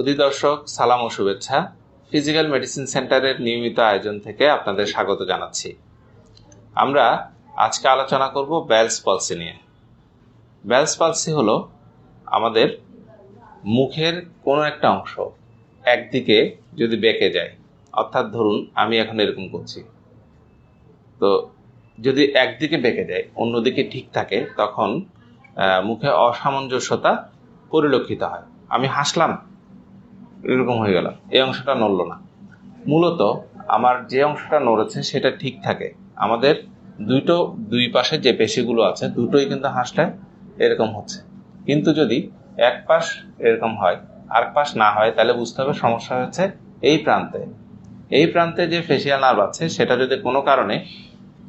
সুধী দর্শক, সালাম ও শুভেচ্ছা। ফিজিক্যাল মেডিসিন সেন্টারের নিয়মিত আয়োজন থেকে আপনাদের স্বাগত জানাচ্ছি। আমরা আজকে আলোচনা করব ব্যালস পলসি নিয়ে। ব্যালস পলসি হলো আমাদের মুখের কোনো একটা অংশ একদিকে যদি বেঁকে যায়, অর্থাৎ ধরুন আমি এখন এরকম করছি। তো যদি একদিকে বেঁকে যায়, অন্যদিকে ঠিক থাকে, তখন মুখে অসামঞ্জস্যতা পরিলক্ষিত হয়। আমি হাসলাম এরকম হয়ে গেল। এই অংশটা নড়লো না। মূলত আমার যে অংশটা নড়েছে সেটা ঠিক থাকে। আমাদের দুটো দুই পাশে যে পেশিগুলো আছে, দুটোই কিন্তু হাসলে এরকম হচ্ছে। কিন্তু যদি এক পাশ এরকম হয়, আর পাশ না হয়, তাহলে বুঝতে হবে সমস্যা হচ্ছে এই প্রান্তে। এই প্রান্তে যে ফেসিয়াল নার্ভ আছে, সেটা যদি কোনো কারণে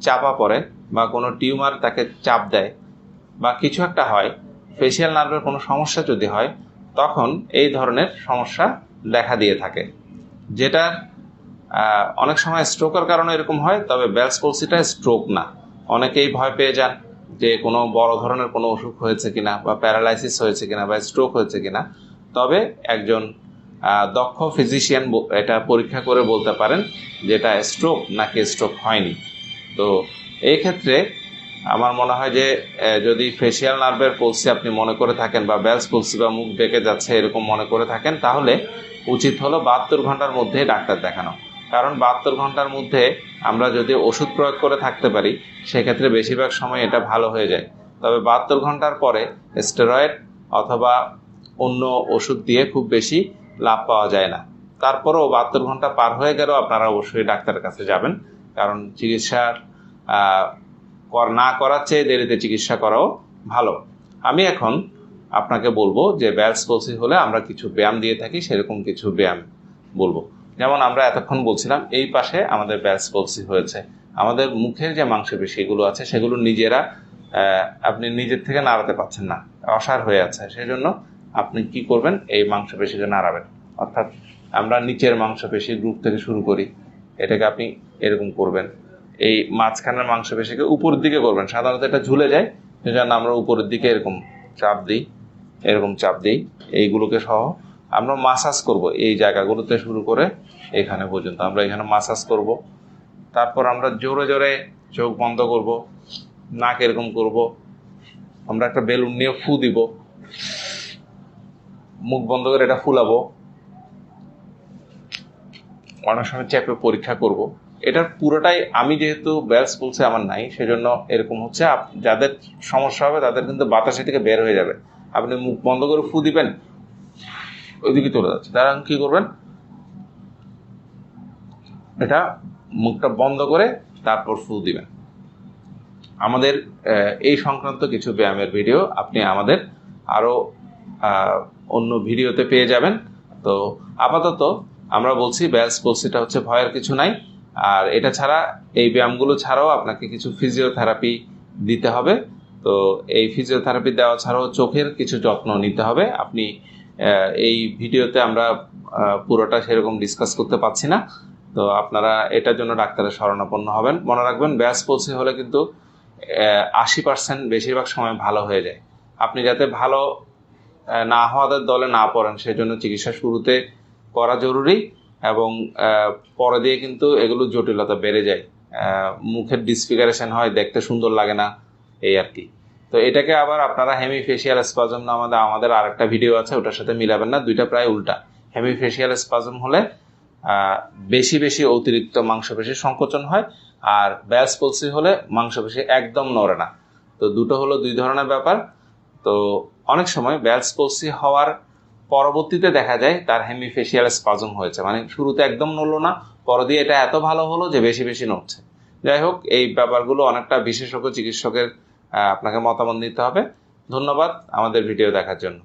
চাপা পড়ে বা কোনো টিউমার তাকে চাপ দেয় বা কিছু একটা হয় ফেসিয়াল নার্ভের কোনো সমস্যা যদি হয়, তখন এই ধরনের সমস্যা দেখা দিয়ে থাকে। যেটা অনেক সময় স্ট্রোকের কারণে এরকম হয়, তবে ব্যালস পলসিটা স্ট্রোক না। অনেকেই ভয় পেয়ে যান যে কোনো বড় ধরনের কোনো অসুখ হয়েছে কিনা বা প্যারালাইসিস হয়েছে কিনা বা স্ট্রোক হয়েছে কিনা। তবে একজন দক্ষ ফিজিশিয়ান এটা পরীক্ষা করে বলতে পারেন যেটা স্ট্রোক নাকি স্ট্রোক হয়নি। তো এই ক্ষেত্রে আমার মনে হয় যে যদি ফেসিয়াল নার্ভের পলসি আপনি মনে করে থাকেন বা ব্যালস পলসি বা মুখ বেঁকে যাচ্ছে এরকম মনে করে থাকেন, তাহলে উচিত হলো বাহাত্তর ঘণ্টার মধ্যে ডাক্তার দেখানো। কারণ বাহাত্তর ঘণ্টার মধ্যে আমরা যদি ওষুধ প্রয়োগ করে থাকতে পারি, সেক্ষেত্রে বেশিরভাগ সময় এটা ভালো হয়ে যায়। তবে বাহাত্তর ঘণ্টার পরে স্টেরয়েড অথবা অন্য ওষুধ দিয়ে খুব বেশি লাভ পাওয়া যায় না। তারপরেও বাহাত্তর ঘণ্টা পার হয়ে গেলেও আপনারা অবশ্যই ডাক্তারের কাছে যাবেন। কারণ চিকিৎসার কর না করার চেয়ে দেরিতে চিকিৎসা করাও ভালো। আমি এখন আপনাকে বলব যে ব্যালস পলসি হলে আমরা কিছু ব্যায়াম দিয়ে থাকি, সেরকম কিছু ব্যায়াম বলব। যেমন আমরা এতক্ষণ বলছিলাম, এই পাশে আমাদের ব্যালস পলসি হয়েছে। আমাদের মুখের যে মাংসপেশিগুলো আছে, সেগুলো নিজেরা আপনি নিজের থেকে নাড়াতে পারছেন না, অসার হয়ে আছে। সেই জন্য আপনি কি করবেন, এই মাংসপেশিকে নাড়াবেন। অর্থাৎ আমরা নিচের মাংসপেশির গ্রুপ থেকে শুরু করি, এটাকে আপনি এরকম করবেন। এই মাঝখানের মাংসপেশিকে উপরের দিকে করবেন। সাধারণত এটা ঝুলে যায় সেজন্য আমরা উপরের দিকে এরকম চাপ দিই, এরকম চাপ দিই, এইগুলোকে সহ আমরা মাসাজ করব এই জায়গাগুলোতে শুরু করে এখানে পর্যন্ত। আমরা এখানে মাসাজ করব, তারপর আমরা জোরে জোরে চোখ বন্ধ করব, নাক এরকম করব, আমরা একটা বেলুন নিয়ে ফু দিব, মুখ বন্ধ করে এটা ফুলাবো, অনেক সময় চেপে পরীক্ষা করব। এটার পুরোটাই আমি যেহেতু ব্যালস বলছে আমার নাই সেজন্য এরকম হচ্ছে। যাদের সমস্যা হবে তাদের কিন্তু বাতাসে থেকে বের হয়ে যাবে। আপনি মুখ বন্ধ করে ফু দিবেন ওইদিকে চলে যাচ্ছে। তারা কি করবেন? এটা মুখটা বন্ধ করে তারপর ফু দিবেন। আমাদের এই সংক্রান্ত কিছু ব্যায়ামের ভিডিও আপনি আমাদের আরও আহ, অন্য ভিডিওতে পেয়ে যাবেন। তো আপাতত আমরা বলছি ব্যালস পলসিটা হচ্ছে ভয়ের কিছু নাই। আর এটা ছাড়া এই ব্যায়ামগুলো ছাড়াও আপনাকে কিছু ফিজিওথেরাপি দিতে হবে। তো এই ফিজিওথেরাপি দেওয়া ছাড়াও চোখের কিছু যত্ন নিতে হবে। আপনি এই ভিডিওতে আমরা পুরোটা সেরকম ডিসকাস করতে পারছি না। তো আপনারা এটার জন্য ডাক্তারের শরণাপন্ন হবেন। মনে রাখবেন, ব্যাস পৌঁছে হলে কিন্তু আশি পার্সেন্ট বেশিরভাগ সময় ভালো হয়ে যায়। আপনি যাতে ভালো না হওয়াদের দলে না পড়েন, সেজন্য চিকিৎসা শুরুতে করা জরুরি। এবং পরে দিয়ে কিন্তু এগুলো জটিলতা বেড়ে যায়। মুখের ডিসফিগারেশন হয়, দেখতে সুন্দর লাগে না, এই আর কি। তো এটাকে আবার আপনারা হেমি হেমিফেশিয়াল স্পাজম না আমাদের আমাদের আরেকটা ভিডিও আছে, ওটার সাথে মিলাবেন না, দুইটা প্রায় উল্টা। হেমি হেমিফেশিয়াল স্পাজম হলে বেশি বেশি অতিরিক্ত মাংসপেশির সংকোচন হয়, আর ব্যাস পলসি হলে মাংসপেশি একদম নড়ে না। তো দুটো হলো দুই ধরনের ব্যাপার। তো অনেক সময় ব্যালস পলসি হওয়ার পরবর্তীতে দেখা যায় তার হেমিফেশিয়াল স্পাজম হয়েছে। মানে শুরুতে একদম নড়লো না, পর দিয়ে এটা এত ভালো হলো যে বেশি বেশি নড়ছে। যাই হোক, এই ব্যাপারগুলো অনেকটা বিশেষজ্ঞ চিকিৎসকের আপনাকে মতামত নিতে হবে। ধন্যবাদ আমাদের ভিডিও দেখার জন্য।